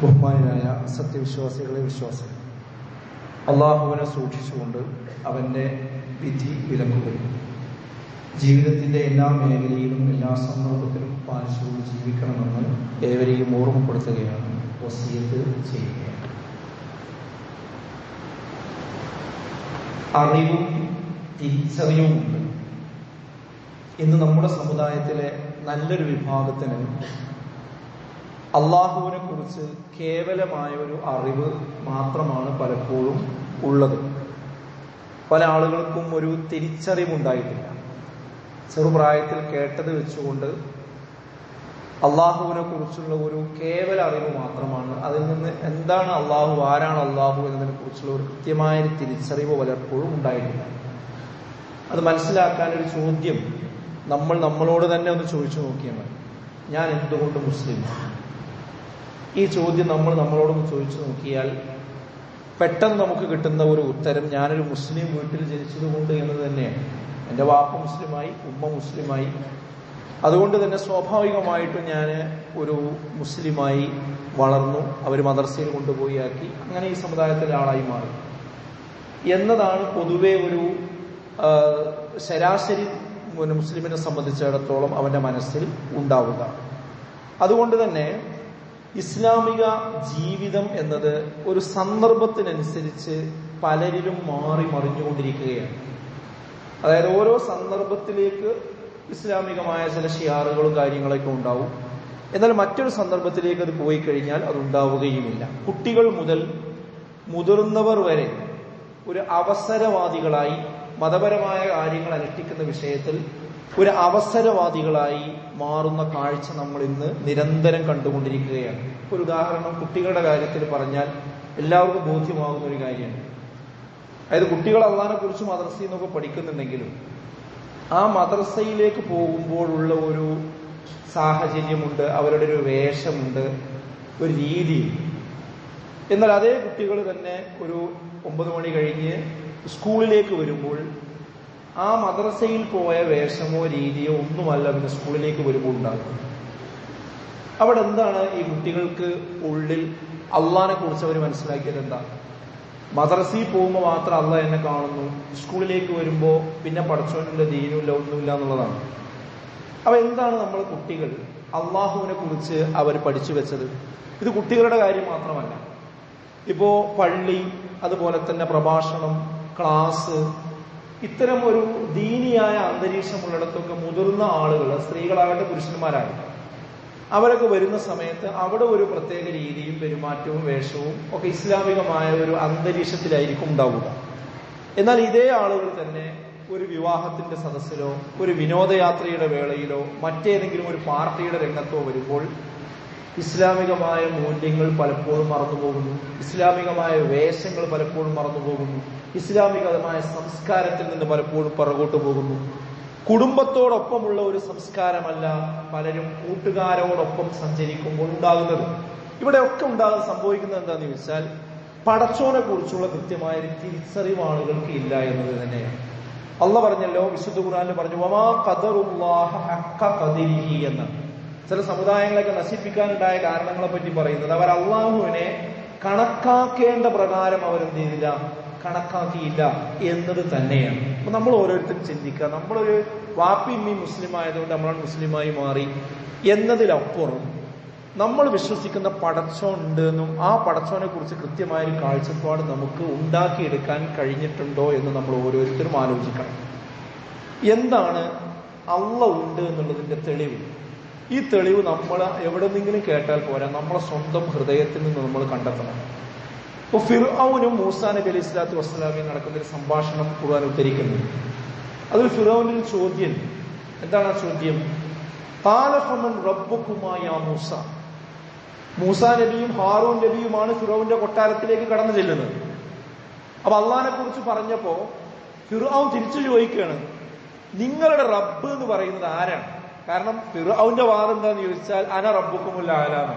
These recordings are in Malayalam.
ബഹുമാനായ സത്യവിശ്വാസികളെ വിശ്വാസം. അള്ളാഹുവിനെ സൂക്ഷിച്ചുകൊണ്ട് അവന്റെ വിധി വിലക്കുകയും ജീവിതത്തിന്റെ എല്ലാ മേഖലയിലും എല്ലാ സന്ദർഭത്തിലും പാലിച്ചുകൊണ്ട് ജീവിക്കണമെന്ന് ഏവരെയും ഓർമ്മപ്പെടുത്തുകയാണ് വസീയത്ത് ചെയ്യുകയാണ് അറിവും തിരിച്ചറിവുമുണ്ട് ഇന്ന് നമ്മുടെ സമുദായത്തിലെ നല്ലൊരു വിഭാഗത്തിന് അള്ളാഹുവിനെ കുറിച്ച് കേവലമായ ഒരു അറിവ് മാത്രമാണ് പലപ്പോഴും ഉള്ളത്. പല ആളുകൾക്കും ഒരു തിരിച്ചറിവുണ്ടായിട്ടില്ല. ചെറുപ്രായത്തിൽ കേട്ടത് വെച്ചുകൊണ്ട് അള്ളാഹുവിനെ കുറിച്ചുള്ള ഒരു കേവല അറിവ് മാത്രമാണ്. അതിൽ നിന്ന് എന്താണ് അള്ളാഹു ആരാണ് അള്ളാഹു എന്നതിനെ കുറിച്ചുള്ള ഒരു കൃത്യമായ ഒരു തിരിച്ചറിവ് പലപ്പോഴും ഉണ്ടായിട്ടില്ല. അത് മനസ്സിലാക്കാൻ ഒരു ചോദ്യം നമ്മൾ നമ്മളോട് തന്നെ ഒന്ന് ചോദിച്ചു നോക്കിയാൽ മതി. ഞാൻ എന്തുകൊണ്ട് മുസ്ലിമാണ്? ഈ ചോദ്യം നമ്മൾ നമ്മളോടൊന്ന് ചോദിച്ചു നോക്കിയാൽ പെട്ടെന്ന് നമുക്ക് കിട്ടുന്ന ഒരു ഉത്തരം ഞാനൊരു മുസ്ലിം വീട്ടിൽ ജനിച്ചതുകൊണ്ട് എന്നത് തന്നെയാണ്. എന്റെ വാപ്പ മുസ്ലിമായി ഉമ്മ മുസ്ലിമായി. അതുകൊണ്ട് തന്നെ സ്വാഭാവികമായിട്ടും ഞാൻ ഒരു മുസ്ലിമായി വളർന്നു അവർ മദർസയിൽ കൊണ്ടുപോയി ആക്കി അങ്ങനെ ഈ സമുദായത്തിലെ ആളായി മാറി. എന്നതാണ് പൊതുവെ ഒരു ശരാശരി മുസ്ലിമിനെ സംബന്ധിച്ചിടത്തോളം അവന്റെ മനസ്സിൽ ഉണ്ടാവുക. അതുകൊണ്ട് തന്നെ ഇസ്ലാമിക ജീവിതം എന്നത് ഒരു സന്ദർഭത്തിനനുസരിച്ച് പലരിലും മാറി മറിഞ്ഞുകൊണ്ടിരിക്കുകയാണ്. അതായത് ഓരോ സന്ദർഭത്തിലേക്ക് ഇസ്ലാമികമായ ചില ഷിയാറുകളും കാര്യങ്ങളൊക്കെ ഉണ്ടാവും. എന്നാൽ മറ്റൊരു സന്ദർഭത്തിലേക്ക് അത് പോയി കഴിഞ്ഞാൽ അത് ഉണ്ടാവുകയുമില്ല. കുട്ടികൾ മുതൽ മുതിർന്നവർ വരെ ഒരു അവസരവാദികളായി മതപരമായ കാര്യങ്ങൾ അനുഷ്ഠിക്കുന്ന വിഷയത്തിൽ ഒരു അവസരവാദികളായി മാറുന്ന കാഴ്ച നമ്മൾ ഇന്ന് നിരന്തരം കണ്ടുകൊണ്ടിരിക്കുകയാണ്. ഒരു ഉദാഹരണം കുട്ടികളുടെ കാര്യത്തിൽ പറഞ്ഞാൽ എല്ലാവർക്കും ബോധ്യമാകുന്ന ഒരു കാര്യമാണ്. അതായത് കുട്ടികൾ അള്ളഹാനെ കുറിച്ച് മദ്രസയിൽ നിന്നൊക്കെ പഠിക്കുന്നുണ്ടെങ്കിലും ആ മദ്രസയിലേക്ക് പോകുമ്പോഴുള്ള ഒരു സാഹചര്യമുണ്ട് അവരുടെ ഒരു വേഷമുണ്ട് ഒരു രീതി എന്നാൽ അതേ കുട്ടികൾ തന്നെ ഒരു ഒമ്പത് മണി കഴിഞ്ഞ് സ്കൂളിലേക്ക് വരുമ്പോൾ ആ മദ്രസയിൽ പോയ വേഷമോ രീതിയോ ഒന്നുമല്ല പിന്നെ സ്കൂളിലേക്ക് വരുമ്പോൾ ഉണ്ടാകും അവിടെ എന്താണ് ഈ കുട്ടികൾക്ക് ഉള്ളിൽ അള്ളഹാനെ കുറിച്ച് അവർ മനസ്സിലാക്കിയത് എന്താ? മദ്രസയിൽ പോകുമ്പോൾ മാത്രം അല്ല എന്നെ കാണുന്നു. സ്കൂളിലേക്ക് വരുമ്പോൾ പിന്നെ പഠിച്ചോനില്ല ദീനുമില്ല ഒന്നുമില്ല എന്നുള്ളതാണ്. അപ്പൊ എന്താണ് നമ്മൾ കുട്ടികൾ അള്ളാഹുവിനെ കുറിച്ച് അവർ പഠിച്ചു വെച്ചത്? ഇത് കുട്ടികളുടെ കാര്യം മാത്രമല്ല. ഇപ്പോ പള്ളി അതുപോലെ തന്നെ പ്രഭാഷണം ക്ലാസ് ഇത്തരം ഒരു ദീനിയായ അന്തരീക്ഷമുള്ളിടത്തൊക്കെ മുതിർന്ന ആളുകൾ സ്ത്രീകളാകട്ടെ പുരുഷന്മാരാകട്ടെ അവരൊക്കെ വരുന്ന സമയത്ത് അവിടെ ഒരു പ്രത്യേക രീതിയും പെരുമാറ്റവും വേഷവും ഒക്കെ ഇസ്ലാമികമായ ഒരു അന്തരീക്ഷത്തിലായിരിക്കും ഉണ്ടാവുക. എന്നാൽ ഇതേ ആളുകൾ തന്നെ ഒരു വിവാഹത്തിന്റെ സദസ്സിലോ ഒരു വിനോദയാത്രയുടെ വേളയിലോ മറ്റേതെങ്കിലും ഒരു പാർട്ടിയുടെ രംഗത്തോ വരുമ്പോൾ ഇസ്ലാമികമായ മൂല്യങ്ങൾ പലപ്പോഴും മറന്നുപോകുന്നു. ഇസ്ലാമികമായ വേഷങ്ങൾ പലപ്പോഴും മറന്നുപോകുന്നു. ഇസ്ലാമികമായ സംസ്കാരത്തിൽ നിന്ന് പലപ്പോഴും പുറകോട്ട് പോകുന്നു. കുടുംബത്തോടൊപ്പമുള്ള ഒരു സംസ്കാരമല്ല പലരും കൂട്ടുകാരോടൊപ്പം സഞ്ചരിക്കുമ്പോൾ ഉണ്ടാകുന്നത്. ഇവിടെയൊക്കെ ഉണ്ടാകുന്ന സംഭവിക്കുന്നത് എന്താന്ന് ചോദിച്ചാൽ പടച്ചോനെ കുറിച്ചുള്ള കൃത്യമായ ഒരു തിരിച്ചറിവ് ആളുകൾക്ക് ഇല്ല എന്നത് തന്നെയാണ്. അള്ള പറഞ്ഞല്ലോ വിശുദ്ധ ഖുറാനിൽ പറഞ്ഞു വമാ ഖദറുല്ലാഹ ഹഖ ഖദരിഹി എന്ന്. ചില സമുദായങ്ങളൊക്കെ നശിപ്പിക്കാനുണ്ടായ കാരണങ്ങളെ പറ്റി പറയുന്നത് അവർ അള്ളാഹുവിനെ കണക്കാക്കേണ്ട പ്രകാരം അവരെന്ത് ചെയ്തില്ല? കണക്കാക്കിയില്ല എന്നത് തന്നെയാണ്. അപ്പൊ നമ്മൾ ഓരോരുത്തരും ചിന്തിക്കുക. നമ്മളൊരു വാപ്പിമ്മി മുസ്ലിം ആയതുകൊണ്ട് നമ്മൾ മുസ്ലിമായി മാറി എന്നതിലപ്പുറം നമ്മൾ വിശ്വസിക്കുന്ന പടച്ചോൻ ഉണ്ട് എന്നും ആ പടച്ചോനെ കുറിച്ച് കൃത്യമായ ഒരു കാഴ്ചപ്പാട് നമുക്ക് ഉണ്ടാക്കിയെടുക്കാൻ കഴിഞ്ഞിട്ടുണ്ടോ എന്ന് നമ്മൾ ഓരോരുത്തരും ആലോചിക്കണം. എന്താണ് അള്ള ഉണ്ട് എന്നുള്ളതിന്റെ തെളിവ്? ഈ തെളിവ് നമ്മൾ എവിടെ നിന്നെങ്കിലും കേട്ടാൽ പോരാ. നമ്മളെ സ്വന്തം ഹൃദയത്തിൽ നിന്ന് നമ്മൾ കണ്ടെത്തണം. അപ്പൊ ഫിർഔനും മൂസാ നബി അലൈഹി സ്വലാത്തു വസ്സലാമിയും നടക്കുന്ന ഒരു സംഭാഷണം ഖുർആൻ ഉദ്ധരിക്കുന്നു. അതിൽ ഫിറോവിന്റെ ചോദ്യം. എന്താണ് ആ ചോദ്യം? താലഫമൻ റബ്ബുക്കുമായ മൂസ. മൂസാ നബിയും ഹാറൂൻ നബിയുമാണ് ഫിറോവിന്റെ കൊട്ടാരത്തിലേക്ക് കടന്നു ചെല്ലുന്നത്. അപ്പൊ അള്ളഹാനെ കുറിച്ച് പറഞ്ഞപ്പോ ഫിറോ തിരിച്ചു ചോദിക്കുകയാണ് നിങ്ങളുടെ റബ്ബ് എന്ന് പറയുന്നത് ആരാണ്? കാരണം ഫിറൌന്റെ വാദം എന്താന്ന് ചോദിച്ചാൽ അന റബ്ബുക്കുമുല്ല ആരാണ്?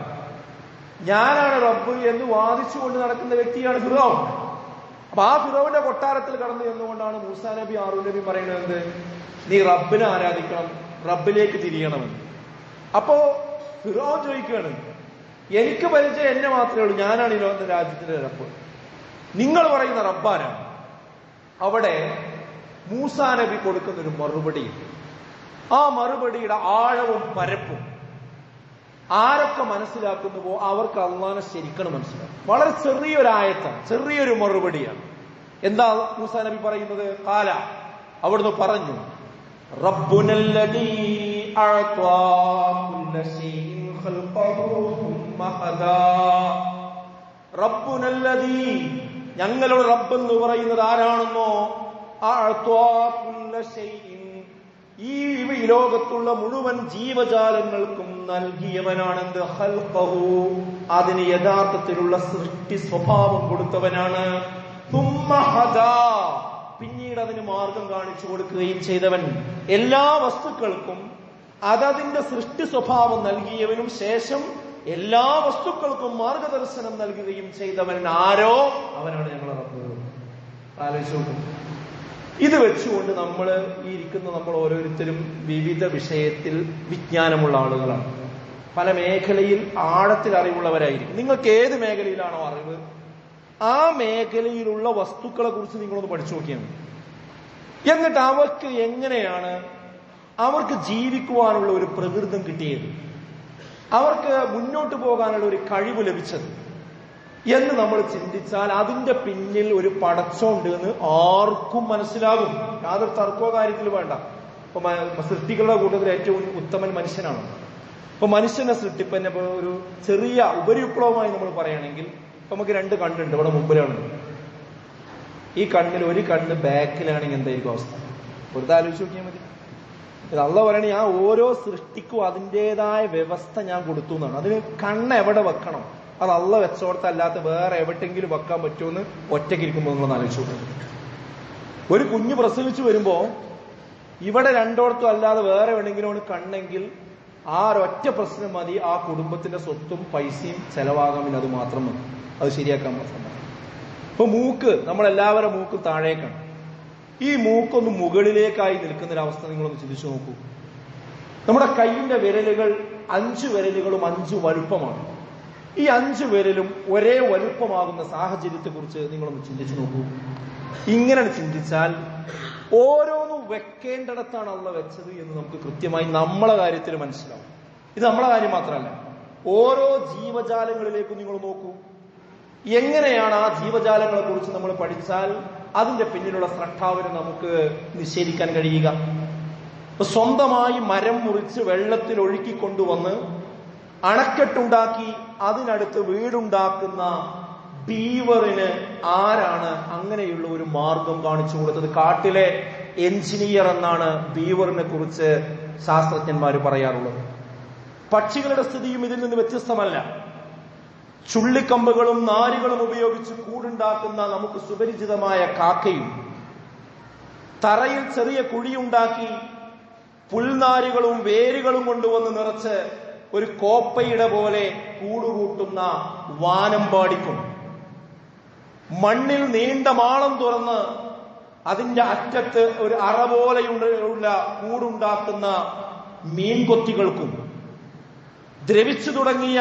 ഞാനാണ് റബ്ബ് എന്ന് വാദിച്ചുകൊണ്ട് നടക്കുന്ന വ്യക്തിയാണ് ഫിറോ അപ്പൊ ആ ഫിറോവിന്റെ കൊട്ടാരത്തിൽ കടന്നു എന്നുകൊണ്ടാണ് മൂസാ നബി ആറു നബി പറയുന്നത് നീ റബ്ബിനെ ആരാധിക്കണം റബ്ബിലേക്ക് തിരിയണമെന്ന് അപ്പോ ഫിറോൻ ചോദിക്കുകയാണ് എനിക്ക് പരിചയം എന്നെ മാത്രമേ ഉള്ളൂ. ഞാനാണ് ഈ ലോകത്തെ രാജ്യത്തിന്റെ റബ്ബ്. നിങ്ങൾ പറയുന്ന റബ്ബാനാണ് അവിടെ മൂസാ നബി കൊടുക്കുന്ന ഒരു മറുപടി ആ മറുപടിയുടെ ആഴവും പരപ്പും ആരൊക്കെ മനസ്സിലാക്കുന്നുവോ അവർക്ക് അള്ളാനെ ശരിക്കണം മനസ്സിലാക്കും. വളരെ ചെറിയൊരായത്താണ് ചെറിയൊരു മറുപടിയാണ്. എന്താ മൂസാ നബി പറയുന്നത്? കാല അവിടുന്ന് പറഞ്ഞു ഞങ്ങളുടെ റബ്ബ് എന്ന് പറയുന്നത് ആരാണെന്നോ? ശൈഇൻ ഈ ഈ ലോകത്തുള്ള മുഴുവൻ ജീവജാലങ്ങൾക്കും നൽകിയവനാണെന്ത്? ഹൽഹു അതിന് യഥാർത്ഥത്തിലുള്ള സൃഷ്ടി സ്വഭാവം കൊടുത്തവനാണ്. പിന്നീട് അതിന് മാർഗം കാണിച്ചു കൊടുക്കുകയും ചെയ്തവൻ. എല്ലാ വസ്തുക്കൾക്കും അതതിന്റെ സൃഷ്ടി സ്വഭാവം നൽകിയവനും ശേഷം എല്ലാ വസ്തുക്കൾക്കും മാർഗദർശനം നൽകുകയും ചെയ്തവൻ ആരോ? അവനാണ് റബ്ബ് ആലോചിച്ചു ഇത് വെച്ചുകൊണ്ട് നമ്മൾ ഈ ഇരിക്കുന്ന നമ്മൾ ഓരോരുത്തരും വിവിധ വിഷയത്തിൽ വിജ്ഞാനമുള്ള ആളുകളാണ്. പല മേഖലയിൽ ആഴത്തിൽ അറിവുള്ളവരായിരിക്കും. നിങ്ങൾക്ക് ഏത് മേഖലയിലാണോ അറിവ്? ആ മേഖലയിലുള്ള വസ്തുക്കളെ കുറിച്ച് നിങ്ങളൊന്ന് പഠിച്ചു നോക്കിയാൽ എന്നിട്ട് അവർക്ക് എങ്ങനെയാണ് അവർക്ക് ജീവിക്കുവാനുള്ള ഒരു പ്രകൃതം കിട്ടിയത്? അവർക്ക് മുന്നോട്ട് പോകാനുള്ള ഒരു കഴിവ് ലഭിച്ചത്? എന്ന് നമ്മൾ ചിന്തിച്ചാൽ അതിന്റെ പിന്നിൽ ഒരു പടച്ചോണ്ട് എന്ന് ആർക്കും മനസ്സിലാകും. യാതൊരു തർക്കോ കാര്യത്തിൽ വേണ്ട. ഇപ്പൊ സൃഷ്ടികളുടെ കൂട്ടത്തിൽ ഏറ്റവും ഉത്തമൻ മനുഷ്യനാണ്. ഇപ്പൊ മനുഷ്യനെ സൃഷ്ടിപ്പന്നെ ഇപ്പൊ ഒരു ചെറിയ ഉപരിപ്ലവമായി നമ്മൾ പറയുകയാണെങ്കിൽ നമുക്ക് രണ്ട് കണ്ണുണ്ട്. ഇവിടെ മുമ്പിലാണ്. ഈ കണ്ണിൽ ഒരു കണ്ണ് ബാക്കിലാണെങ്കിൽ എന്തായിരിക്കും അവസ്ഥ? വെറുതെ ആലോചിച്ച് നോക്കിയാൽ മതി. അള്ള പറയണ ഞാൻ ഓരോ സൃഷ്ടിക്കും അതിന്റെതായ വ്യവസ്ഥ ഞാൻ കൊടുത്തു എന്നാണ്. അതിന് കണ്ണ് എവിടെ വെക്കണം? അത് അള്ള വെച്ചോടത്ത് അല്ലാത്ത വേറെ എവിടെങ്കിലും വെക്കാൻ പറ്റുമെന്ന് ഒറ്റയ്ക്ക് ഇരിക്കുമ്പോൾ നിങ്ങളൊന്ന് ആലോചിച്ചു ഒരു കുഞ്ഞ് പ്രസവിച്ചു വരുമ്പോ ഇവിടെ രണ്ടോടത്തും അല്ലാതെ വേറെ എവിടെങ്കിലും കണ്ടെങ്കിൽ ആ ഒരൊറ്റ പ്രശ്നം മതി ആ കുടുംബത്തിന്റെ സ്വത്തും പൈസയും ചെലവാകാൻ പിന്നെ അത് മാത്രം മതി. അത് ശരിയാക്കാൻ മാത്രം മതി. ഇപ്പൊ മൂക്ക് നമ്മളെല്ലാവരും മൂക്ക് താഴേക്കാണ്. ഈ മൂക്കൊന്ന് മുകളിലേക്കായി നിൽക്കുന്ന ഒരു അവസ്ഥ നിങ്ങളൊന്ന് ചിന്തിച്ചു നോക്കൂ. നമ്മുടെ കൈയിന്റെ വിരലുകൾ അഞ്ചു വിരലുകളും അഞ്ചു വലുപ്പമാണ്. ഈ അഞ്ചു പേരിലും ഒരേ വലുപ്പമാകുന്ന സാഹചര്യത്തെ കുറിച്ച് നിങ്ങളൊന്ന് ചിന്തിച്ചു നോക്കൂ. ഇങ്ങനെ ചിന്തിച്ചാൽ ഓരോന്നും വെക്കേണ്ടിടത്താണ് അള്ള വെച്ചത് എന്ന് നമുക്ക് കൃത്യമായി നമ്മളെ കാര്യത്തിൽ മനസ്സിലാവും. ഇത് നമ്മളെ കാര്യം മാത്രമല്ല. ഓരോ ജീവജാലങ്ങളിലേക്കും നിങ്ങൾ നോക്കൂ. എങ്ങനെയാണ് ആ ജീവജാലങ്ങളെ കുറിച്ച് നമ്മൾ പഠിച്ചാൽ അതിന്റെ പിന്നിലുള്ള സ്രഷ്ടാവിനെ നമുക്ക് നിഷേധിക്കാൻ കഴിയുക? സ്വന്തമായി മരം മുറിച്ച് വെള്ളത്തിൽ ഒഴുക്കി കൊണ്ടുവന്ന് അണക്കെട്ടുണ്ടാക്കി അതിനടുത്ത് വീടുണ്ടാക്കുന്ന ബീവറിന് ആരാണ് അങ്ങനെയുള്ള ഒരു മാർഗം കാണിച്ചു കൊടുത്തത്? കാട്ടിലെ എഞ്ചിനീയർ എന്നാണ് ബീവറിനെ കുറിച്ച് ശാസ്ത്രജ്ഞന്മാർ പറയാറുള്ളത്. പക്ഷികളുടെ സ്ഥിതിയും ഇതിൽ നിന്ന് വ്യത്യസ്തമല്ല. ചുള്ളിക്കമ്പുകളും നാരുകളും ഉപയോഗിച്ച് കൂടുണ്ടാക്കുന്ന നമുക്ക് സുപരിചിതമായ കാക്കയും തറയിൽ ചെറിയ കുഴിയുണ്ടാക്കി പുൽനാരുകളും വേരുകളും കൊണ്ടുവന്ന് നിറച്ച് ഒരു കോപ്പയുടെ പോലെ കൂടുകൂട്ടുന്ന വാനം പാടിക്കും. മണ്ണിൽ നീണ്ട മാളം തുറന്ന് അതിന്റെ അറ്റത്ത് ഒരു അറ പോലെയുള്ള കൂടുണ്ടാക്കുന്ന മീൻകൊത്തികൾക്കും ദ്രവിച്ചു തുടങ്ങിയ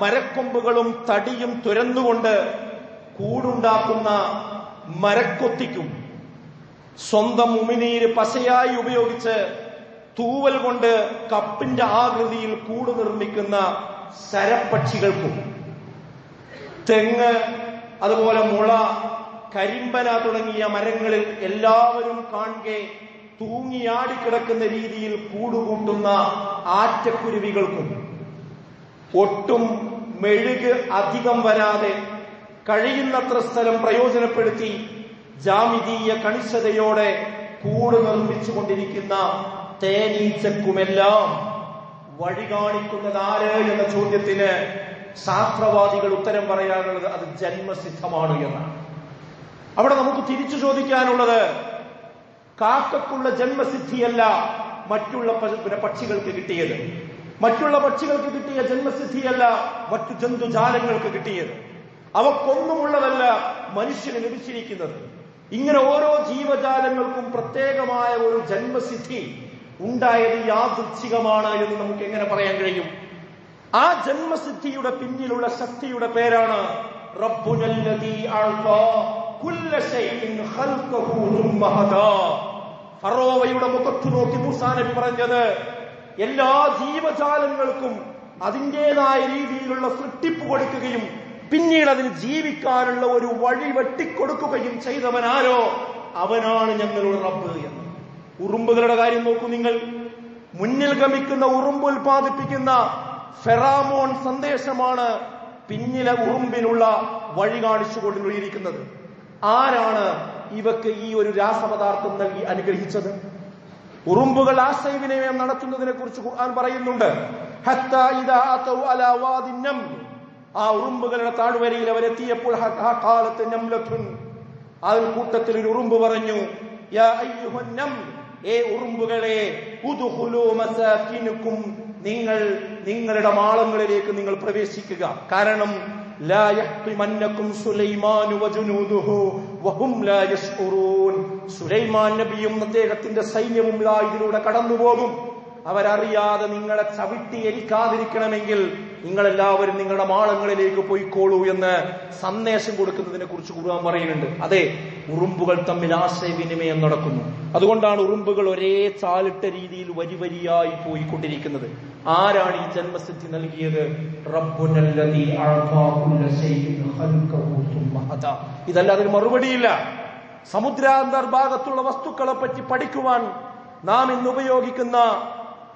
മരക്കൊമ്പുകളും തടിയും തുരന്നുകൊണ്ട് കൂടുണ്ടാക്കുന്ന മരക്കൊത്തിക്കും. സ്വന്തം ഉമിനീര് പശയായി ഉപയോഗിച്ച് തൂവൽ കൊണ്ട് കപ്പിന്റെ ആകൃതിയിൽ കൂട് നിർമ്മിക്കുന്ന സരപ്പക്ഷികൾക്കും. തെങ്ങ് അതുപോലെ മുള കരിമ്പന തുടങ്ങിയ മരങ്ങളിൽ എല്ലാവരും കാണുകെ തൂങ്ങിയാടിക്കിടക്കുന്ന രീതിയിൽ കൂടുകൂട്ടുന്ന ആറ്റക്കുരുവികൾക്കും. ഒട്ടും മെഴുക് അധികം വരാതെ കഴിയുന്നത്ര സ്ഥലം പ്രയോജനപ്പെടുത്തി ജാമിതീയ കണിശതയോടെ കൂട് നിർമ്മിച്ചുകൊണ്ടിരിക്കുന്ന തേനീച്ചക്കുമെല്ലാം വഴി കാണിക്കുന്നത് ആര് എന്ന ചോദ്യത്തിന് ശാസ്ത്രവാദികൾ ഉത്തരം പറയാനുള്ളത് അത് ജന്മസിദ്ധമാണ് എന്നാണ്. അവിടെ നമുക്ക് തിരിച്ചു ചോദിക്കാനുള്ളത് കാക്കക്കുള്ള ജന്മസിദ്ധിയല്ല മറ്റുള്ള പക്ഷികൾക്ക് കിട്ടിയത്. മറ്റുള്ള പക്ഷികൾക്ക് കിട്ടിയ ജന്മസിദ്ധിയല്ല മറ്റു ജന്തുജാലങ്ങൾക്ക് കിട്ടിയത്. അവക്കൊന്നുമുള്ളതല്ല മനുഷ്യന് ലഭിച്ചിരിക്കുന്നത്. ഇങ്ങനെ ഓരോ ജീവജാലങ്ങൾക്കും പ്രത്യേകമായ ഒരു ജന്മസിദ്ധി ഉണ്ടായത് യാദൃച്ഛികമാണ് എന്ന് നമുക്ക് എങ്ങനെ പറയാൻ കഴിയും? ആ ജന്മസിദ്ധിയുടെ പിന്നിലുള്ള ശക്തിയുടെ പേരാണ് ഫറോവയുടെ മുഖത്ത് നോക്കി മുസാനബി പറഞ്ഞത് എല്ലാ ജീവജാലങ്ങൾക്കും അതിന്റെതായ രീതിയിലുള്ള സൃഷ്ടിപ്പ് കൊടുക്കുകയും പിന്നീട് അതിന് ജീവിക്കാനുള്ള ഒരു വഴി വെട്ടിക്കൊടുക്കുകയും ചെയ്തവനാരോ? അവനാണ് ഞങ്ങളുടെ റബ്ബ് എന്ന്. ഉറുമ്പുകളുടെ കാര്യം നോക്കൂ നിങ്ങൾ. മുന്നിൽ ഗമിക്കുന്ന ഉറുമ്പ് ഉൽപ്പാദിപ്പിക്കുന്ന ഫെറാമോൺ സന്ദേശമാണ് പിന്നിലെ ഉറുമ്പിനുള്ള വഴി കാണിച്ചു കൊണ്ടിരിക്കുന്നത് ആരാണ് ഇവക്ക് ഈ ഒരു രാസപദാർത്ഥം നൽകി അനുഗ്രഹിച്ചത്? ഉറുമ്പുകൾ ആശയവിനിമയം നടത്തുന്നതിനെ കുറിച്ച് ഖുർആൻ പറയുന്നുണ്ട്. ആ ഉറുമ്പുകളുടെ താഴ്വരയിൽ അവരെത്തിയപ്പോൾ അതിൽ കൂട്ടത്തിൽ ഒരു ഉറുമ്പ് പറഞ്ഞു യാ അയ്യുഹ ഏ ഉറുമ്പുകളെ ഉദ്ഖുലൂ മസാകിനുക്കും നിങ്ങൾ നിങ്ങളുടെ മാളങ്ങളിലേക്ക് നിങ്ങൾ പ്രവേശിക്കുക. കാരണം സുലൈമാൻ നബിയും അദ്ദേഹത്തിന്റെ സൈന്യവും ഇതിലൂടെ കടന്നുപോകും. അവരറിയാതെ നിങ്ങളെ ചവിട്ടി എരിക്കാതിരിക്കണമെങ്കിൽ നിങ്ങളെല്ലാവരും നിങ്ങളുടെ മാളങ്ങളിലേക്ക് പോയിക്കോളൂ എന്ന് സന്ദേശം കൊടുക്കുന്നതിനെ കുറിച്ച് കുറുവാൻ പറയുന്നുണ്ട്. അതെ ഉറുമ്പുകൾ തമ്മിൽ ആശയവിനിമയം നടക്കുന്നു. അതുകൊണ്ടാണ് ഉറുമ്പുകൾ ഒരേ ചാലിട്ട രീതിയിൽ വരി വരിയായി പോയിക്കൊണ്ടിരിക്കുന്നത്. ആരാണ് ഈ ജന്മസിദ്ധി നൽകിയത്? ഇതല്ലാതെ മറുപടിയില്ല. സമുദ്രാന്തർഭാഗത്തുള്ള വസ്തുക്കളെ പറ്റി പഠിക്കുവാൻ നാം ഇന്ന് ഉപയോഗിക്കുന്ന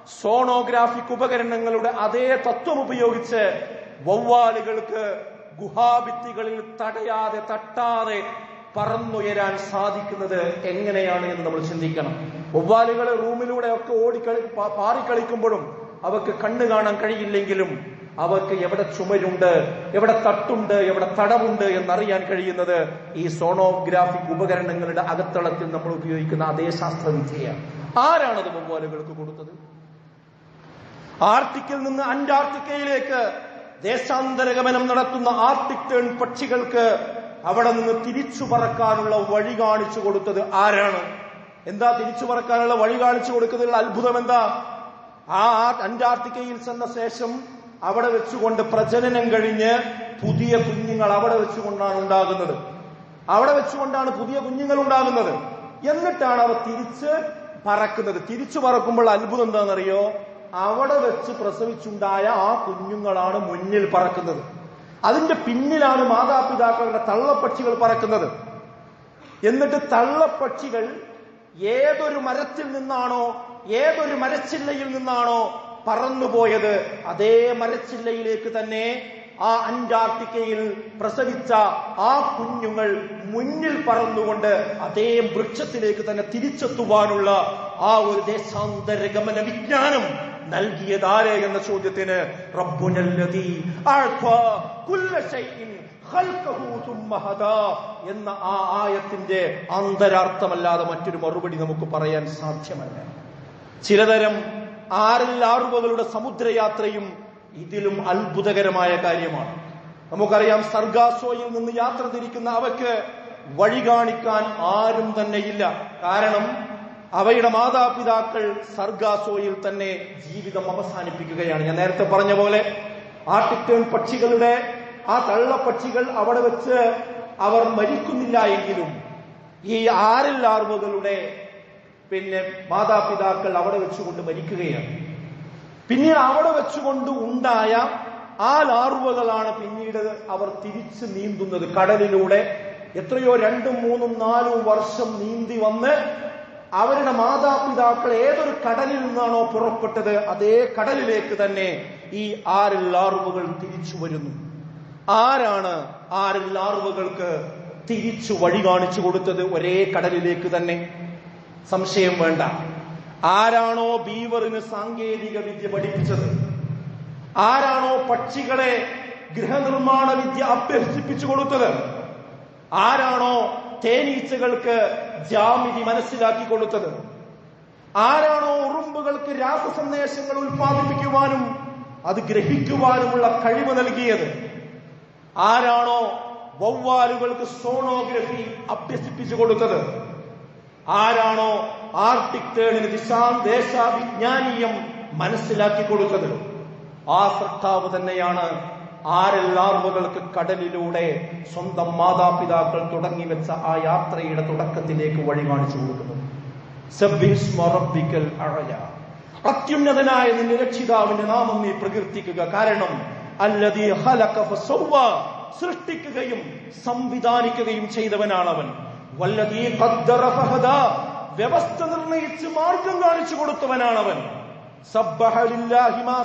സോണോഗ്രാഫിക് ഉപകരണങ്ങളുടെ അതേ തത്വം ഉപയോഗിച്ച് വവ്വാലുകൾക്ക് ഗുഹാഭിത്തികളിൽ തടയാതെ തട്ടാതെ പറന്നുയരാൻ സാധിക്കുന്നത് എങ്ങനെയാണ് എന്ന് നമ്മൾ ചിന്തിക്കണം. വവ്വാലുകൾ റൂമിലൂടെ ഒക്കെ ഓടിക്കളി പാറിക്കളിക്കുമ്പോഴും അവക്ക് കണ്ണു കാണാൻ കഴിയില്ലെങ്കിലും അവർക്ക് എവിടെ ചുമരുണ്ട് എവിടെ തട്ടുണ്ട് എവിടെ തടവുണ്ട് എന്നറിയാൻ കഴിയുന്നത് ഈ സോണോഗ്രാഫിക് ഉപകരണങ്ങളുടെ അകത്തളത്തിൽ നമ്മൾ ഉപയോഗിക്കുന്ന അതേ ശാസ്ത്രവിദ്യയാണ്. ആരാണത് വവ്വാലുകൾക്ക് കൊടുത്തത്? ആർട്ടിക്കിൽ നിന്ന് അന്റാർട്ടിക്കയിലേക്ക് ദേശാന്തരഗമനം നടത്തുന്ന ആർട്ടിക് ടേൺ പക്ഷികൾക്ക് അവിടെ നിന്ന് തിരിച്ചു പറക്കാനുള്ള വഴി കാണിച്ചു കൊടുത്തത് ആരാണ്? എന്താ തിരിച്ചു പറക്കാനുള്ള വഴി കാണിച്ചു കൊടുക്കുന്നതിലുള്ള അത്ഭുതം എന്താ? ആ അന്റാർട്ടിക്കയിൽ ചെന്ന ശേഷം അവിടെ വെച്ചുകൊണ്ട് പ്രജനനം കഴിഞ്ഞ് പുതിയ കുഞ്ഞുങ്ങൾ അവിടെ വെച്ചുകൊണ്ടാണ് ഉണ്ടാകുന്നത്. അവിടെ വെച്ചുകൊണ്ടാണ് പുതിയ കുഞ്ഞുങ്ങൾ ഉണ്ടാകുന്നത്. എന്നിട്ടാണ് അവ തിരിച്ച് പറക്കുന്നത്. തിരിച്ചു പറക്കുമ്പോൾ അത്ഭുതം എന്താണെന്നറിയോ? അവിടെ വെച്ച് പ്രസവിച്ചുണ്ടായ ആ കുഞ്ഞുങ്ങളാണ് മുന്നിൽ പറക്കുന്നത്. അതിന്റെ പിന്നിലാണ് മാതാപിതാക്കളുടെ തള്ളപ്പക്ഷികൾ പറക്കുന്നത്. എന്നിട്ട് തള്ളപ്പക്ഷികൾ ഏതൊരു മരത്തിൽ നിന്നാണോ ഏതൊരു മരച്ചില്ലയിൽ നിന്നാണോ പറന്നുപോയത് അതേ മരച്ചില്ലയിലേക്ക് തന്നെ ആ അന്റാർട്ടിക്കയിൽ പ്രസവിച്ച ആ കുഞ്ഞുങ്ങൾ മുന്നിൽ പറന്നുകൊണ്ട് അതേ വൃക്ഷത്തിലേക്ക് തന്നെ തിരിച്ചെത്തുവാനുള്ള ആ ഒരു ദേശാന്തര ഗമന വിജ്ഞാനം നൽകിയതാരെ എന്ന ചോദ്യത്തിന് എന്ന ആ ആയത്തിന്റെ അന്തരാർത്ഥമല്ലാതെ മറ്റൊരു മറുപടി നമുക്ക് പറയാൻ സാധ്യമല്ല. ചിലതരം ആറിൽ ആറുവകളുടെ സമുദ്രയാത്രയും ഇതിലും അത്ഭുതകരമായ കാര്യമാണ്. നമുക്കറിയാം സർഗാസോയിൽ നിന്ന് യാത്ര തിരിക്കുന്ന അവക്ക് വഴി കാണിക്കാൻ ആരും തന്നെയില്ല. കാരണം അവയുടെ മാതാപിതാക്കൾ സർഗാസോയിൽ തന്നെ ജീവിതം അവസാനിപ്പിക്കുകയാണ്. ഞാൻ നേരത്തെ പറഞ്ഞ പോലെ ആർട്ടിക്ടേൺ പക്ഷികളുടെ ആ തള്ളപ്പക്ഷികൾ അവിടെ വെച്ച് അവർ മരിക്കുന്നില്ല എങ്കിലും ഈ ആരിൽ ലാർവകളുടെ പിന്നെ മാതാപിതാക്കൾ അവിടെ വെച്ചുകൊണ്ട് മരിക്കുകയാണ്. പിന്നെ അവിടെ വെച്ചുകൊണ്ട് ഉണ്ടായ ആ ലാർവകളാണ് പിന്നീട് അവർ തിരിച്ച് നീന്തുന്നത്. കടലിലൂടെ എത്രയോ രണ്ടും മൂന്നും നാലും വർഷം നീന്തി വന്ന് അവരുടെ മാതാപിതാക്കൾ ഏതൊരു കടലിൽ നിന്നാണോ പുറപ്പെട്ടത് അതേ കടലിലേക്ക് തന്നെ ഈ ആറിൽ തിരിച്ചു വരുന്നു. ആരാണ് ആറിൽ ലാർവുകൾക്ക് തിരിച്ചു വഴി കാണിച്ചു കൊടുത്തത് ഒരേ കടലിലേക്ക് തന്നെ? സംശയം വേണ്ട. ആരാണോ ബീവറിന് സാങ്കേതിക വിദ്യ പഠിപ്പിച്ചത്? ആരാണോ പക്ഷികളെ ഗൃഹനിർമ്മാണ വിദ്യ അഭ്യസിപ്പിച്ചു കൊടുത്തത്? ആരാണോ തേനീച്ചകൾക്ക് ജാമിതി മനസ്സിലാക്കി കൊടുത്തത് ആരാണോ ഉറുമ്പുകൾക്ക് രാസസന്ദേശങ്ങൾ ഉൽപ്പാദിപ്പിക്കുവാനും അത് ഗ്രഹിക്കുവാനുമുള്ള കഴിവ് നൽകിയത്. ആരാണോ വവ്വാലുകൾക്ക് സോണോഗ്രഫി അഭ്യസിപ്പിച്ചു കൊടുത്തത് ആരാണോ ആർട്ടിക് തേണിന് ദിശാദേശാവിജ്ഞാനീയം വിജ്ഞാനീയം മനസ്സിലാക്കി കൊടുത്തത് ആ സർത്താവ് തന്നെയാണ് ആരെല്ലാർവകൾക്ക് കടലിലൂടെ സ്വന്തം മാതാപിതാക്കൾ തുടങ്ങി വെച്ച ആ യാത്രയുടെ തുടക്കത്തിലേക്ക് വഴി കാണിച്ചു കൊടുക്കുന്നത്. അത്യുന്നതനായ നിന്റെ രക്ഷിതാവിന്റെ നാമം നീ പ്രകീർത്തിക്കുക. കാരണം അല്ലതീ സൃഷ്ടിക്കുകയും സംവിധാനിക്കുകയും ചെയ്തവനാണ് അവൻ വല്ലതീ വ്യവസ്ഥ നിർണയിച്ച് മാർഗം കാണിച്ചു കൊടുത്തവനാണവൻ. സബ്ബഹ ലില്ലാഹി മാ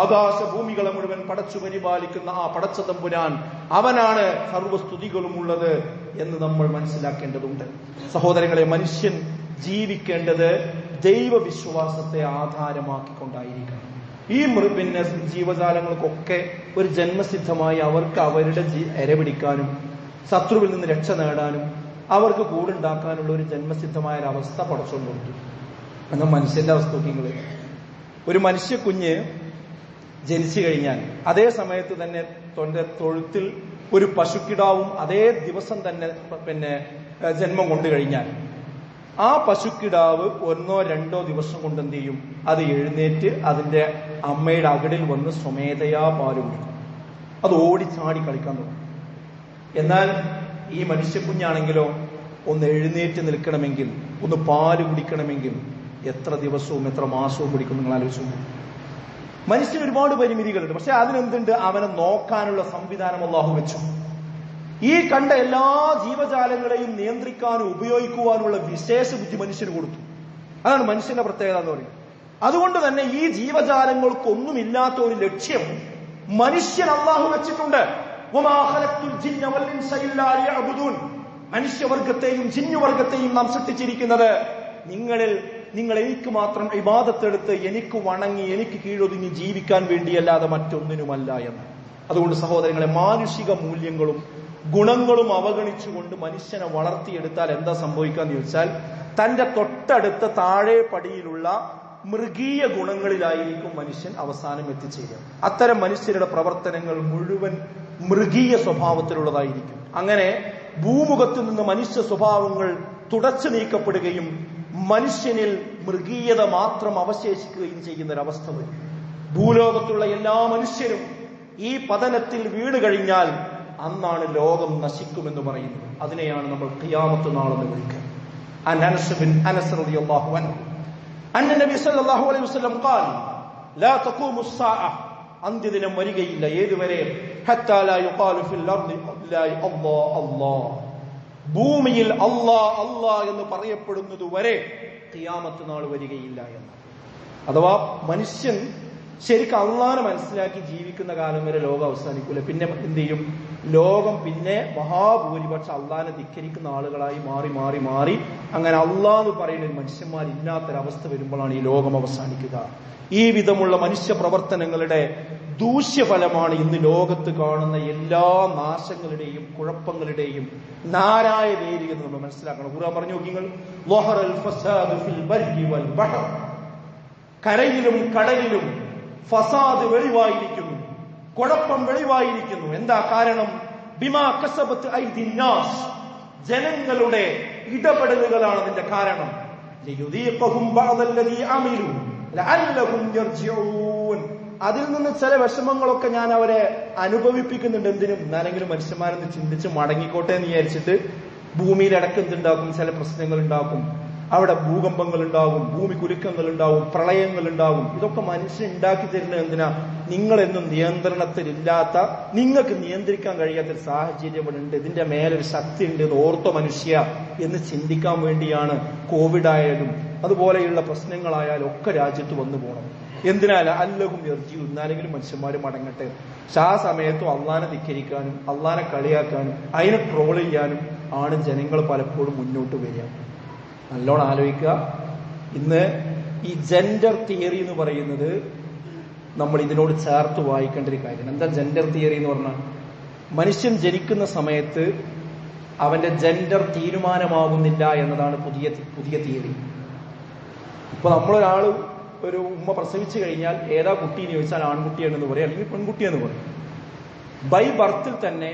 ആകാശഭൂമികളെ മുഴുവൻ പടച്ചു പരിപാലിക്കുന്ന ആ പടച്ച തമ്പുരാൻ അവനാണ് സർവസ്തുതികളും ഉള്ളത് എന്ന് നമ്മൾ മനസ്സിലാക്കേണ്ടതുണ്ട്. സഹോദരങ്ങളെ മനുഷ്യൻ ജീവിക്കേണ്ടത് ദൈവവിശ്വാസത്തെ ആധാരമാക്കിക്കൊണ്ടായിരിക്കണം. ഈ പിന്നെ ജീവജാലങ്ങൾക്കൊക്കെ ഒരു ജന്മസിദ്ധമായി അവർക്ക് അവരുടെ ജീ എരപിടിക്കാനും ശത്രുവിൽ നിന്ന് രക്ഷ നേടാനും അവർക്ക് കൂടുണ്ടാക്കാനുള്ള ഒരു ജന്മസിദ്ധമായ ഒരു അവസ്ഥ പടച്ചുകൊണ്ട് എന്നാൽ മനുഷ്യന്റെ അവസ്ഥ നോക്കിങ്ങൾ ഒരു മനുഷ്യ കുഞ്ഞ് ജനിച്ചു കഴിഞ്ഞാൽ അതേ സമയത്ത് തന്നെ തൊന്റെ തൊഴുത്തിൽ ഒരു പശുക്കിടാവും അതേ ദിവസം തന്നെ പിന്നെ ജന്മം കൊണ്ടു കഴിഞ്ഞാൽ ആ പശുക്കിടാവ് ഒന്നോ രണ്ടോ ദിവസം കൊണ്ട് എന്ത് ചെയ്യും? അത് എഴുന്നേറ്റ് അതിന്റെ അമ്മയുടെ അകടിൽ വന്ന് സ്വമേധയാ പാൽ കുടിക്കും. അത് ഓടിച്ചാടി കളിക്കാൻ തുടങ്ങും. എന്നാൽ ഈ മനുഷ്യക്കുഞ്ഞാണെങ്കിലോ ഒന്ന് എഴുന്നേറ്റ് നിൽക്കണമെങ്കിൽ ഒന്ന് പാൽ കുടിക്കണമെങ്കിൽ എത്ര ദിവസവും എത്ര മാസവും പിടിക്കും നിങ്ങൾ ആലോചിച്ചു മനുഷ്യൻ ഒരുപാട് പരിമിതികളുണ്ട്. പക്ഷെ അതിനെന്തുണ്ട്? അവനെ നോക്കാനുള്ള സംവിധാനം അള്ളാഹു വെച്ചു. ഈ കണ്ട എല്ലാ ജീവജാലങ്ങളെയും നിയന്ത്രിക്കാനും ഉപയോഗിക്കുവാനുള്ള വിശേഷ ബുദ്ധി മനുഷ്യന് കൊടുത്തു. അതാണ് മനുഷ്യന്റെ പ്രത്യേകത എന്ന് പറയുന്നത്. അതുകൊണ്ട് തന്നെ ഈ ജീവജാലങ്ങൾക്കൊന്നുമില്ലാത്ത ഒരു ലക്ഷ്യം മനുഷ്യൻ അള്ളാഹു വെച്ചിട്ടുണ്ട്. മനുഷ്യവർഗത്തെയും ജിന്നുവർഗത്തെയും നാം സൃഷ്ടിച്ചിരിക്കുന്നത് നിങ്ങളിൽ നിങ്ങൾ എനിക്ക് മാത്രം ഇബാദത്തെടുത്ത് എനിക്ക് വണങ്ങി എനിക്ക് കീഴൊതുങ്ങി ജീവിക്കാൻ വേണ്ടിയല്ലാതെ മറ്റൊന്നിനുമല്ല എന്ന്. അതുകൊണ്ട് സഹോദരങ്ങളെ മാനുഷിക മൂല്യങ്ങളും ഗുണങ്ങളും അവഗണിച്ചുകൊണ്ട് മനുഷ്യനെ വളർത്തിയെടുത്താൽ എന്താ സംഭവിക്കാന്ന് ചോദിച്ചാൽ തന്റെ തൊട്ടടുത്ത താഴെ പടിയിലുള്ള മൃഗീയ ഗുണങ്ങളിലായിരിക്കും മനുഷ്യൻ അവസാനം എത്തിച്ചേരുക. അത്തരം മനുഷ്യരുടെ പ്രവർത്തനങ്ങൾ മുഴുവൻ മൃഗീയ സ്വഭാവത്തിലുള്ളതായിരിക്കും. അങ്ങനെ ഭൂമുഖത്തു നിന്ന് മനുഷ്യ സ്വഭാവങ്ങൾ തുടച്ചു നീക്കപ്പെടുകയും മനുഷ്യനിൽ മൃഗീയത മാത്രം അവശേഷിക്കുകയും ചെയ്യുന്ന ഒരവസ്ഥ വരും. ഭൂലോകത്തുള്ള എല്ലാ മനുഷ്യരും ഈ പതനത്തിൽ വീട് കഴിഞ്ഞാൽ അന്നാണ് ലോകം നശിക്കുമെന്ന് പറയുന്നത്. അതിനെയാണ് നമ്മൾ ഖിയാമത്ത് നാളെന്ന് വിളിക്കുക. അനസ് റളിയല്ലാഹു അൻഹു. നബി അലൈഹി വസല്ലം ലാ അന്ത്യദിനം വരികയില്ല. ഏതുവരെ? ഹത്താ ലാ ഫിൽ അർദി ഭൂമിയിൽ അള്ളാ അള്ളാ എന്ന് പറയപ്പെടുന്നത് വരെ കിയാമത്ത് നാൾ വരികയില്ല എന്ന്. അഥവാ മനുഷ്യൻ ശരിക്കും അള്ളാനെ മനസ്സിലാക്കി ജീവിക്കുന്ന കാലം വരെ ലോകം അവസാനിക്കൂല. പിന്നെ എന്ത് ചെയ്യും? ലോകം പിന്നെ മഹാഭൂരിപക്ഷം അള്ളാനെ ധിക്കരിക്കുന്ന ആളുകളായി മാറി മാറി മാറി. അങ്ങനെ അള്ളാന്ന് പറയുന്ന ഒരു മനുഷ്യന്മാരില്ലാത്തൊരവസ്ഥ വരുമ്പോഴാണ് ഈ ലോകം അവസാനിക്കുക. ഈ വിധമുള്ള മനുഷ്യ പ്രവർത്തനങ്ങളുടെ ദൂഷ്യഫലമാണ് ഇന്ന് ലോകത്ത് കാണുന്ന എല്ലാ നാശങ്ങളുടെയും കുഴപ്പങ്ങളുടെയും നാരായ വേരി എന്ന് നമ്മൾ മനസ്സിലാക്കണം. ഖുർആൻ പറഞ്ഞു നോക്കിങ്ങൾ. കരയിലും കടലിലും ഫസാദ് വെളിവായിരിക്കുന്നു. കുഴപ്പം വെളിവായിരിക്കുന്നു. എന്താ കാരണം? ബിമാ കസബത്ത് ഐദിന്നാസ് ജനങ്ങളുടെ ഇടപെടലുകളാണ് അതിന്റെ കാരണം. അതിൽ നിന്ന് ചില വിഷമങ്ങളൊക്കെ ഞാൻ അവരെ അനുഭവിപ്പിക്കുന്നുണ്ട്. എന്തിനും? എന്നാലെങ്കിലും മനുഷ്യന്മാരൊന്ന് ചിന്തിച്ച് മടങ്ങിക്കോട്ടെ എന്ന് വിചാരിച്ചിട്ട് ഭൂമിയിൽ ഇടയ്ക്ക് എന്തുണ്ടാക്കും ചില പ്രശ്നങ്ങൾ ഉണ്ടാക്കും അവിടെ ഭൂകമ്പങ്ങൾ ഉണ്ടാകും ഭൂമി കുലുക്കങ്ങൾ ഉണ്ടാവും പ്രളയങ്ങൾ ഉണ്ടാവും ഇതൊക്കെ മനുഷ്യൻ ഉണ്ടാക്കി തരുന്നത് എന്തിനാ? നിങ്ങളെന്നും നിയന്ത്രണത്തിലില്ലാത്ത നിങ്ങൾക്ക് നിയന്ത്രിക്കാൻ കഴിയാത്ത ഒരു സാഹചര്യം ഉണ്ട്. ഇതിന്റെ മേലൊരു ശക്തി ഉണ്ട് ഇത് ഓർത്ത മനുഷ്യ എന്ന് ചിന്തിക്കാൻ വേണ്ടിയാണ് കോവിഡ് ആയാലും അതുപോലെയുള്ള പ്രശ്നങ്ങളായാലും ഒക്കെ രാജ്യത്ത് വന്നു പോകണം എന്തിനാല അല്ലകും എർജി എന്നാലെങ്കിലും മനുഷ്യന്മാർ മടങ്ങട്ടെ. ആ സമയത്തും അള്ളാനെ ധിക്കരിക്കാനും അള്ളാനെ കളിയാക്കാനും അതിനെ ട്രോൾ ചെയ്യാനും ആണ് ജനങ്ങൾ പലപ്പോഴും മുന്നോട്ട് വരിക. നല്ലോണം ആലോചിക്കുക. ഇന്ന് ഈ ജെൻഡർ തിയറി എന്ന് പറയുന്നത് നമ്മൾ ഇതിനോട് ചേർത്ത് വായിക്കേണ്ട ഒരു കാര്യമാണ്. എന്താ ജെൻഡർ തിയറി എന്ന് പറഞ്ഞാൽ? മനുഷ്യൻ ജനിക്കുന്ന സമയത്ത് അവന്റെ ജെൻഡർ തീരുമാനമാകുന്നില്ല എന്നതാണ് പുതിയ പുതിയ തിയറി ഇപ്പൊ നമ്മളൊരാൾ ഒരു ഉമ്മ പ്രസവിച്ചു കഴിഞ്ഞാൽ ഏതാ കുട്ടി എന്ന് ചോദിച്ചാൽ ആൺകുട്ടിയാണെന്ന് പറയും അല്ലെങ്കിൽ പെൺകുട്ടിയെന്ന് പറയും. ബൈ ബർത്തിൽ തന്നെ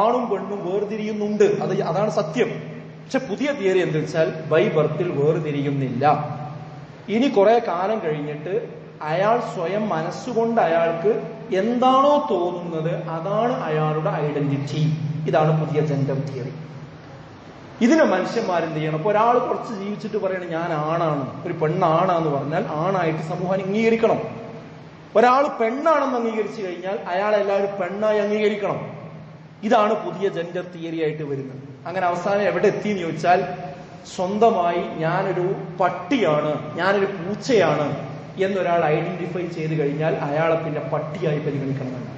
ആണും പെണ്ണും വേർതിരിയുന്നുണ്ട്. അത് അതാണ് സത്യം. പക്ഷെ പുതിയ തിയറി എന്ത് വെച്ചാൽ ബൈ ബർത്തിൽ വേർതിരിയുന്നില്ല. ഇനി കുറെ കാലം കഴിഞ്ഞിട്ട് അയാൾ സ്വയം മനസ്സുകൊണ്ട് അയാൾക്ക് എന്താണോ തോന്നുന്നത് അതാണ് അയാളുടെ ഐഡന്റിറ്റി ഇതാണ് പുതിയ ജെൻഡർ തിയറി ഇതിനെ മനുഷ്യന്മാരെന്ത് ചെയ്യണം? അപ്പൊ ഒരാൾ കുറച്ച് ജീവിച്ചിട്ട് പറയണം ഞാൻ ആണാണ്. ഒരു പെണ്ണാണെന്ന് പറഞ്ഞാൽ ആണായിട്ട് സമൂഹം അംഗീകരിക്കണം. ഒരാൾ പെണ്ണാണെന്ന് അംഗീകരിച്ചു കഴിഞ്ഞാൽ അയാൾ എല്ലാവരും പെണ്ണായി അംഗീകരിക്കണം. ഇതാണ് പുതിയ ജെൻഡർ തിയറി ആയിട്ട് വരുന്നത്. അങ്ങനെ അവസാനം എവിടെ എത്തി എന്ന് ചോദിച്ചാൽ സ്വന്തമായി ഞാനൊരു പട്ടിയാണ് ഞാനൊരു പൂച്ചയാണ് എന്നൊരാൾ ഐഡന്റിഫൈ ചെയ്ത് കഴിഞ്ഞാൽ അയാളെ പിന്നെ പട്ടിയായി പരിഗണിക്കണമെന്നാണ്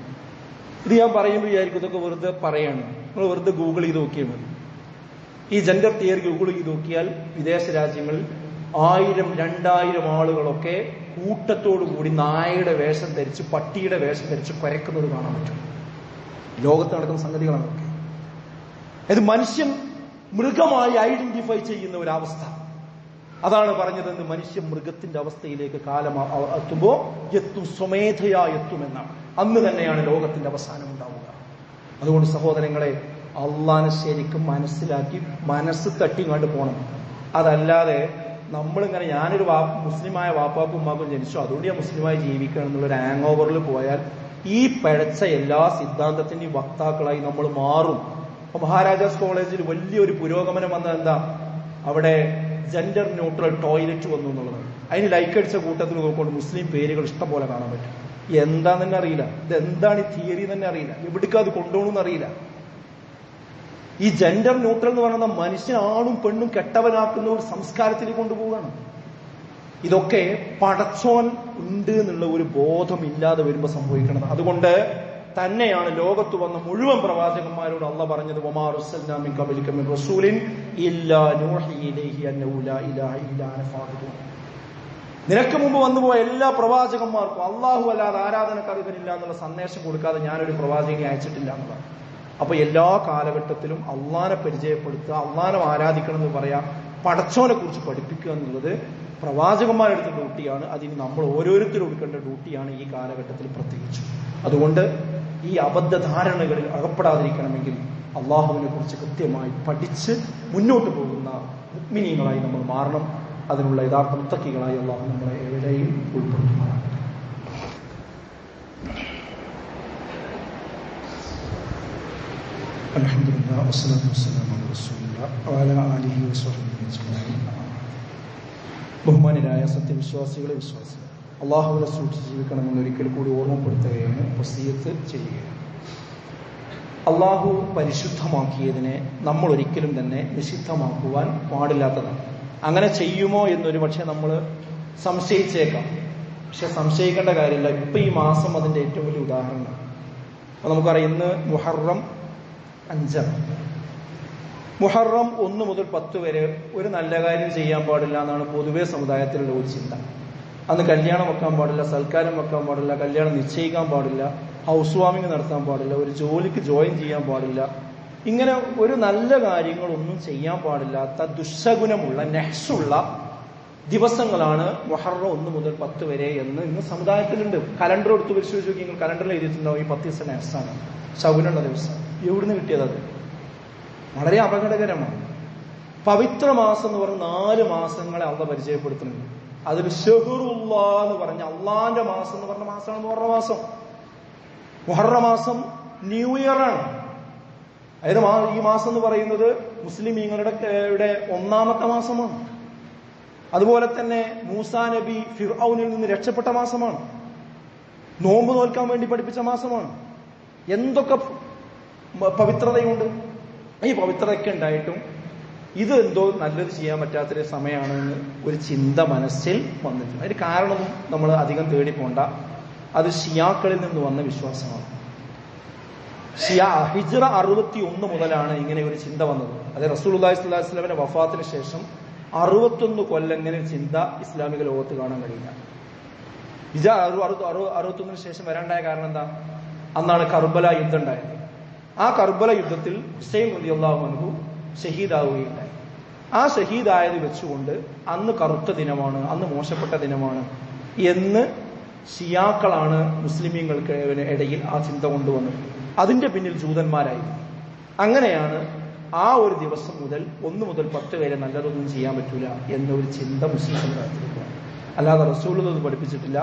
ഇത് ഞാൻ പറയുമ്പോൾ വിചാരിക്കും ഇതൊക്കെ വെറുതെ പറയാണ്. നിങ്ങൾ വെറുതെ ഗൂഗിൾ ചെയ്ത് നോക്കിയാൽ മതി. ഈ ജെൻഡർ തിയറി ഗൂഗിൾ ചെയ്ത് നോക്കിയാൽ വിദേശ രാജ്യങ്ങളിൽ ആയിരം രണ്ടായിരം ആളുകളൊക്കെ കൂട്ടത്തോടു കൂടി നായയുടെ വേഷം ധരിച്ച് പട്ടിയുടെ വേഷം ധരിച്ച് കുരക്കുന്നത് കാണാൻ പറ്റും. ലോകത്ത് നടക്കുന്ന സംഗതികളാണ് ഒക്കെ ഇത് മനുഷ്യൻ മൃഗമായി ഐഡന്റിഫൈ ചെയ്യുന്ന ഒരവസ്ഥ. അതാണ് പറഞ്ഞതെന്ന് മനുഷ്യൻ മൃഗത്തിന്റെ അവസ്ഥയിലേക്ക് കാലം എത്തുമ്പോ എത്തും സ്വമേധയാ എത്തുമെന്നാണ് അന്ന് തന്നെയാണ് ലോകത്തിന്റെ അവസാനം ഉണ്ടാവുക. അതുകൊണ്ട് സഹോദരങ്ങളെ അള്ളാനെ ശരിക്കും മനസ്സിലാക്കി മനസ്സ് തട്ടിങ്ങാണ്ട് പോകണം അതല്ലാതെ നമ്മളിങ്ങനെ ഞാനൊരു വാ മുസ്ലിമായ വാപ്പാക്കും ഉമ്മാക്കും ജനിച്ചു. അതുകൊണ്ട് ഞാൻ മുസ്ലിമായി ജീവിക്കണം എന്നുള്ളൊരു ഹാങ് ഓവറിൽ പോയാൽ ഈ പഴച്ച എല്ലാ സിദ്ധാന്തത്തിന്റെയും വക്താക്കളായി നമ്മൾ മാറും. അപ്പൊ മഹാരാജാസ് കോളേജിൽ വലിയൊരു പുരോഗമനം വന്നത് എന്താ? അവിടെ ജെൻഡർ ന്യൂട്രൽ ടോയ്ലറ്റ് വന്നു എന്നുള്ളത്. അതിന് ലൈക്ക് അടിച്ച കൂട്ടത്തിൽ നോക്കുകൊണ്ട് മുസ്ലിം പേരുകൾ ഇഷ്ടം പോലെ കാണാൻ പറ്റും. എന്താന്ന് തന്നെ അറിയില്ല. ഇത് എന്താണ് ഈ തിയറി തന്നെ അറിയില്ല. എവിടേക്ക് അത് കൊണ്ടുപോകണമെന്ന് അറിയില്ല. ഈ ജെൻഡർ ന്യൂട്രൽ എന്ന് പറയുന്ന മനുഷ്യൻ ആണും പെണ്ണും കെട്ടവനാക്കുന്ന ഒരു സംസ്കാരത്തിൽ കൊണ്ടുപോവുകയാണ്. ഇതൊക്കെ പടച്ചോൻ ഉണ്ട് എന്നുള്ള ഒരു ബോധം ഇല്ലാതെ വരുമ്പോൾ സംഭവിക്കണം അതുകൊണ്ട് തന്നെയാണ് ലോകത്ത് വന്ന മുഴുവൻ പ്രവാചകന്മാരോട് അള്ള പറഞ്ഞത് "വമാ അർസൽനാ മിൻ ഖബലിക മിൻ റസൂലിൻ ഇല്ലാ നൂഹി ഇലൈഹി അന്നഹു ഇലാഹ ഇല്ലാ അന ഫാഅ്ബുദൂൻ." നിനക്ക് മുമ്പ് വന്നുപോയ എല്ലാ പ്രവാചകന്മാർക്കും അള്ളാഹു അല്ലാതെ ആരാധനക്കറിവനില്ല എന്നുള്ള സന്ദേശം കൊടുക്കാതെ ഞാനൊരു പ്രവാചകനെ അയച്ചിട്ടില്ല എന്നതാണ് അപ്പൊ എല്ലാ കാലഘട്ടത്തിലും അള്ളാനെ പരിചയപ്പെടുത്തുക അള്ളാനെ ആരാധിക്കണം എന്ന് പറയാ പടച്ചോനെ കുറിച്ച് പഠിപ്പിക്കുക എന്നുള്ളത് പ്രവാചകന്മാരെടുത്ത ഡ്യൂട്ടിയാണ്. അതിന് നമ്മൾ ഓരോരുത്തരും എടുക്കേണ്ട ഡ്യൂട്ടിയാണ് ഈ കാലഘട്ടത്തിൽ പ്രത്യേകിച്ചു. അതുകൊണ്ട് ഈ അബദ്ധധാരണകളിൽ അകപ്പെടാതിരിക്കണമെങ്കിൽ അള്ളാഹുവിനെ കുറിച്ച് കൃത്യമായി പഠിച്ച് മുന്നോട്ട് പോകുന്ന മുഗ്മിനീകളായി നമ്മൾ മാറണം അതിനുള്ള യഥാർത്ഥ മുത്തക്കികളായി അള്ളാഹു നമ്മളെ എവിടെയും ഉൾപ്പെടുത്തുന്നതാണ് الحمد لله والصلاة والسلام على رسول الله وعلى آله وصحبه أجمعين ബഹുമാനരായ സത്യവിശ്വാസികളെ വിശ്വാസികൾ അള്ളാഹുവിനെ സൂക്ഷിച്ച് ജീവിക്കണമെന്ന് ഒരിക്കൽ കൂടി ഓർമ്മപ്പെടുത്തുകയാണ് വസീയത്ത് ചെയ്യുകയാണ് അള്ളാഹു പരിശുദ്ധമാക്കിയതിനെ നമ്മൾ ഒരിക്കലും തന്നെ നിഷിദ്ധമാക്കുവാൻ പാടില്ലാത്തതാണ്. അങ്ങനെ ചെയ്യുമോ എന്നൊരു പക്ഷെ നമ്മൾ സംശയിച്ചേക്കാം. പക്ഷെ സംശയിക്കേണ്ട കാര്യമില്ല. ഇപ്പൊ ഈ മാസം അതിന്റെ ഏറ്റവും വലിയ ഉദാഹരണമാണ്. അപ്പൊ നമുക്കറിയാം ഇന്ന് മുഹറം അഞ്ചാണ്. മുഹറം ഒന്ന് മുതൽ പത്ത് വരെ ഒരു നല്ല കാര്യം ചെയ്യാൻ പാടില്ല എന്നാണ് പൊതുവേ സമുദായത്തിലുള്ള ഒരു ചിന്ത. അന്ന് കല്യാണം വെക്കാൻ പാടില്ല സൽക്കാരം വെക്കാൻ പാടില്ല കല്യാണം നിശ്ചയിക്കാൻ പാടില്ല ഹൗസ് വാമിംഗ് നടത്താൻ പാടില്ല ഒരു ജോലിക്ക് ജോയിൻ ചെയ്യാൻ പാടില്ല. ഇങ്ങനെ ഒരു നല്ല കാര്യങ്ങളൊന്നും ചെയ്യാൻ പാടില്ലാത്ത ദുസ്സഗുണമുള്ള നെഹ്സുള്ള ദിവസങ്ങളാണ് മൊഹറ ഒന്ന് മുതൽ പത്ത് വരെ എന്ന് ഇന്ന് സമുദായത്തിലുണ്ട്. കലണ്ടർ എടുത്ത് പരിശോധിച്ച് നോക്കി നിങ്ങൾ കലണ്ടറിൽ എഴുതിയിട്ടുണ്ടാവും ഈ പത്ത് ദിവസം നെഹ്സാണ്. ശകുനുള്ള ദിവസം. എവിടുന്ന് കിട്ടിയത് അത്? വളരെ അപകടകരമാണ്. പവിത്ര മാസം എന്ന് പറഞ്ഞ നാല് മാസങ്ങളെ അവ പരിചയപ്പെടുത്തുന്നുണ്ട്. അതിൽ ഷെഹറുള്ള എന്ന് പറഞ്ഞ അള്ളാന്റെ മാസം എന്ന് പറഞ്ഞ മാസമാണ് മുഹറ മാസം. മുഹറ മാസം ന്യൂ ഇയർ ആണ്. അതായത് ഈ മാസം എന്ന് പറയുന്നത് മുസ്ലിമീങ്ങളുടെ ഒന്നാമത്തെ മാസമാണ്. അതുപോലെ തന്നെ മൂസാ നബി ഫിർഔനിൽ നിന്ന് രക്ഷപ്പെട്ട മാസമാണ്. നോമ്പ് നോൽക്കാൻ വേണ്ടി പഠിപ്പിച്ച മാസമാണ്. എന്തൊക്കെ പവിത്രതയുണ്ട്? ഈ പവിത്രതയൊക്കെ ഉണ്ടായിട്ടും ഇത് എന്തോ നല്ലത് ചെയ്യാൻ പറ്റാത്തൊരു സമയമാണ് എന്ന് ഒരു ചിന്ത മനസ്സിൽ വന്നിട്ടുണ്ട്. അതിന് കാരണവും നമ്മൾ അധികം തേടി പോണ്ട. അത് ഷിയാക്കളിൽ നിന്ന് വന്ന വിശ്വാസമാണ്. ഷിയ ഹിജ്റ അറുപത്തി ഒന്ന് മുതലാണ് ഇങ്ങനെ ഒരു ചിന്ത വന്നത്. അതെ റസൂൽ അള്ളാഹി സ്വല്ലാഹു വസ്ലമിന്റെ വഫാത്തിന് ശേഷം അറുപത്തൊന്ന് കൊല്ലം ഇങ്ങനെ ചിന്ത ഇസ്ലാമിക ലോകത്ത് കാണാൻ കഴിയില്ല. ഹിജ അറു- അറു- അറു- അറുപത്തൊന്നിന് ശേഷം വരാണ്ടായ കാരണം എന്താ? അന്നാണ് കർബല യുദ്ധം ഉണ്ടായത്. ആ കർബല യുദ്ധത്തിൽ ഹുസൈൻ റളിയല്ലാഹു അൻഹു ഷഹീദാവുകയുണ്ടായി ആ ഷഹീദായത് വെച്ചുകൊണ്ട് അന്ന് കറുത്ത ദിനമാണ് അന്ന് മോശപ്പെട്ട ദിനമാണ് എന്ന് ഷിയാക്കളാണ് മുസ്ലിമീങ്ങൾക്ക് ഇടയിൽ ആ ചിന്ത കൊണ്ടുവന്നത്. അതിന്റെ പിന്നിൽ ജൂതന്മാരായിരുന്നു അങ്ങനെയാണ് ആ ഒരു ദിവസം മുതൽ ഒന്ന് മുതൽ പത്ത് വരെ നല്ലതൊന്നും ചെയ്യാൻ പറ്റൂല എന്നൊരു ചിന്ത മുസ്ലിം സമുദായത്തിലേക്ക് വന്നു. അല്ലാതെ റസൂൽ പഠിപ്പിച്ചിട്ടില്ല.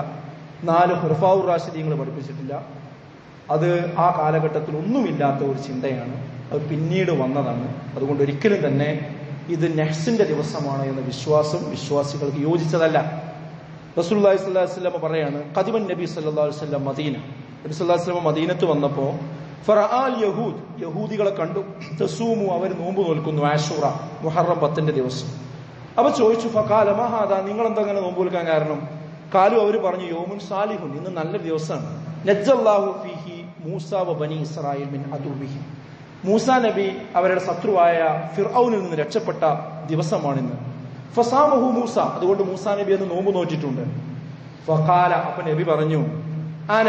നാല് ഹുർഫാവുർ റാഷിദീങ്ങൾ പഠിപ്പിച്ചിട്ടില്ല. അത് ആ കാലഘട്ടത്തിൽ ഒന്നുമില്ലാത്ത ഒരു ചിന്തയാണ് അത് പിന്നീട് വന്നതാണ്. അതുകൊണ്ട് ഒരിക്കലും തന്നെ ഇത് നെഹ്സിന്റെ ദിവസമാണ് എന്ന വിശ്വാസം വിശ്വാസികൾക്ക് യോജിച്ചതല്ല. റസൂല്ലി സ്വല്ലാ വല്ലം പറയാണ് കദിമൻ നബി സല്ലാ വല്ലം മദീന. നബി സല്ലാ വല്ലം മദീനത്ത് വന്നപ്പോ യഹൂദ്. യഹൂദികളെ കണ്ടു. തസൂമു അവർ നോമ്പ് നോൽക്കുന്നു ആഷൂറ മുഹറം പത്തിന്റെ ദിവസം. അപ്പൊ ചോദിച്ചു ഫക്കാല മഹാദ നിങ്ങൾ എന്തങ്ങനെ നോമ്പ് നോൽക്കാൻ കാരണം? കാലു അവർ പറഞ്ഞു യോമുൻ സാലിഹുൻ. ഇന്ന് നല്ല ദിവസമാണ്. നജ്ജല്ലാഹു ഫീഹി മൂസ ബനി ഇസ്രായേൽ മിൻ അദുബിഹി മൂസ നബി അവരുടെ ശത്രുവായ ഫിർഔനിൽ നിന്ന് രക്ഷപ്പെട്ട ദിവസമാണിന്ന്. ഫസാമഹു മൂസ അതുകൊണ്ട് മൂസ നബി എന്ന് നോമ്പ് നോറ്റിട്ടുണ്ട്. ഫഖാല അപ്പൊ നബി പറഞ്ഞു ആന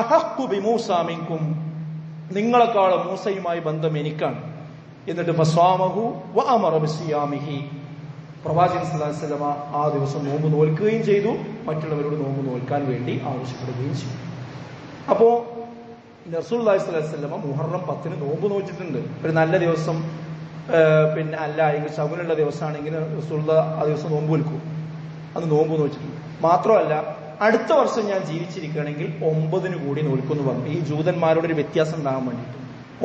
അഹക്കു ബി മൂസ മിൻകും നിങ്ങളെക്കാളും മൂസയുമായി ബന്ധം എനിക്കാണ്. എന്നിട്ട് ഫസ്വാമഹു വ അമറ പ്രവാചകൻ അലൈഹി ആ ദിവസം നോമ്പ് നോൽക്കുകയും ചെയ്തു മറ്റുള്ളവരോട് നോമ്പ് നോൽക്കാൻ വേണ്ടി ആവശ്യപ്പെടുകയും ചെയ്തു. അപ്പോ വസല്ലമ മുഹറം പത്തിന് നോമ്പ് നോറ്റിട്ടുണ്ട്. ഒരു നല്ല ദിവസം പിന്നെ അല്ല എങ്കിൽ ശകുനുള്ള ദിവസമാണെങ്കിൽ റസൂള്ള ആ ദിവസം നോമ്പ് വിൽക്കും. അത് നോമ്പ് നോച്ചിട്ടുണ്ട് മാത്രമല്ല അടുത്ത വർഷം ഞാൻ ജീവിച്ചിരിക്കുകയാണെങ്കിൽ ഒമ്പതിന് കൂടി നോൽക്കുന്നു പറഞ്ഞു. ഈ ജൂതന്മാരുടെ ഒരു വ്യത്യാസം ഉണ്ടാകാൻ വേണ്ടിയിട്ട്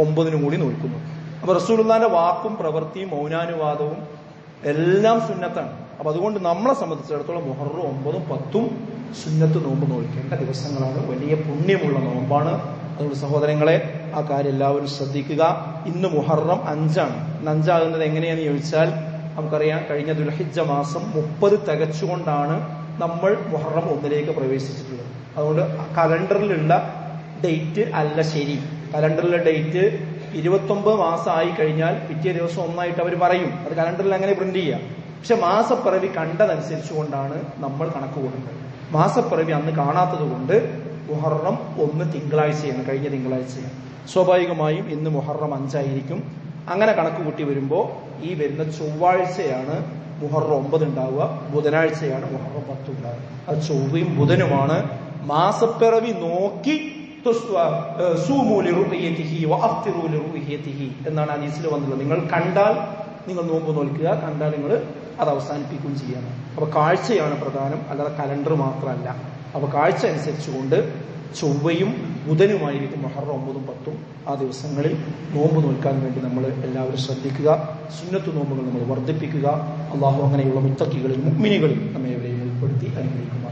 ഒമ്പതിനു കൂടി നോൽക്കുന്നു. അപ്പൊ റസൂലുള്ളാന്റെ വാക്കും പ്രവൃത്തിയും മൗനാനുവാദവും എല്ലാം സുന്നത്താണ്. അപ്പൊ അതുകൊണ്ട് നമ്മളെ സംബന്ധിച്ചിടത്തോളം മുഹറും ഒമ്പതും പത്തും സുന്നത്ത് നോമ്പ് നോൽക്കേണ്ട ദിവസങ്ങളാണ്. വലിയ പുണ്യമുള്ള നോമ്പാണ്. അതുകൊണ്ട് സഹോദരങ്ങളെ ആ കാര്യം എല്ലാവരും ശ്രദ്ധിക്കുക. ഇന്ന് മുഹറം അഞ്ചാണ്. ഇന്ന് അഞ്ചാകുന്നത് എങ്ങനെയാന്ന് ചോദിച്ചാൽ നമുക്കറിയാം കഴിഞ്ഞ ദുൽഹിജ്ജ മാസം മുപ്പത് തികച്ചുകൊണ്ടാണ് നമ്മൾ മുഹറം ഒന്നിലേക്ക് പ്രവേശിച്ചിട്ടുള്ളത്. അതുകൊണ്ട് കലണ്ടറിലുള്ള ഡേറ്റ് അല്ല ശരി. കലണ്ടറിലെ ഡേറ്റ് ഇരുപത്തൊമ്പത് മാസമായി കഴിഞ്ഞാൽ പിറ്റേ ദിവസം ഒന്നായിട്ട് അവർ പറയും. അത് കലണ്ടറിൽ അങ്ങനെ പ്രിന്റ് ചെയ്യാം. പക്ഷെ മാസപ്പിറവി കണ്ടതനുസരിച്ചുകൊണ്ടാണ് നമ്മൾ കണക്ക് കൂടുന്നത് മാസപ്പിറവി അന്ന് കാണാത്തത് കൊണ്ട് മുഹറം ഒന്ന് തിങ്കളാഴ്ചയാണ് കഴിഞ്ഞ തിങ്കളാഴ്ചയാണ്. സ്വാഭാവികമായും ഇന്ന് മുഹറം അഞ്ചായിരിക്കും. അങ്ങനെ കണക്ക് കൂട്ടി വരുമ്പോൾ ഈ വരുന്ന ചൊവ്വാഴ്ചയാണ് മുഹറം ഒമ്പത് ഉണ്ടാവുക ബുധനാഴ്ചയാണ് മുഹറം പത്ത് ഉണ്ടാവുക. അത് ചൊവ്വയും ബുധനുമാണ്. മാസപ്പിറവി നോക്കി എന്നാണ് അനീസിൽ വന്നത് നിങ്ങൾ കണ്ടാൽ നിങ്ങൾ നോമ്പ് നോൽക്കുക കണ്ടാൽ നിങ്ങൾ അത് അവസാനിപ്പിക്കുകയും ചെയ്യണം. അപ്പൊ കാഴ്ചയാണ് പ്രധാനം അല്ലാതെ കലണ്ടർ മാത്രമല്ല. അപ്പൊ കാഴ്ച അനുസരിച്ചുകൊണ്ട് ചൊവ്വയും ബുധനുമായിരിക്കും മഹറ ഒമ്പതും പത്തും ആ ദിവസങ്ങളിൽ നോമ്പ് നോൽക്കാൻ വേണ്ടി നമ്മൾ എല്ലാവരും ശ്രദ്ധിക്കുക. സുന്നത്തു നോമ്പുകൾ നമ്മൾ വർദ്ധിപ്പിക്കുക. അള്ളാഹു അങ്ങനെയുള്ള മുത്തക്കികളിൽ മുഗ്മിനികളിൽ നമ്മെ എവരെയും ഉൾപ്പെടുത്തി അനുഗ്രഹിക്കുന്നു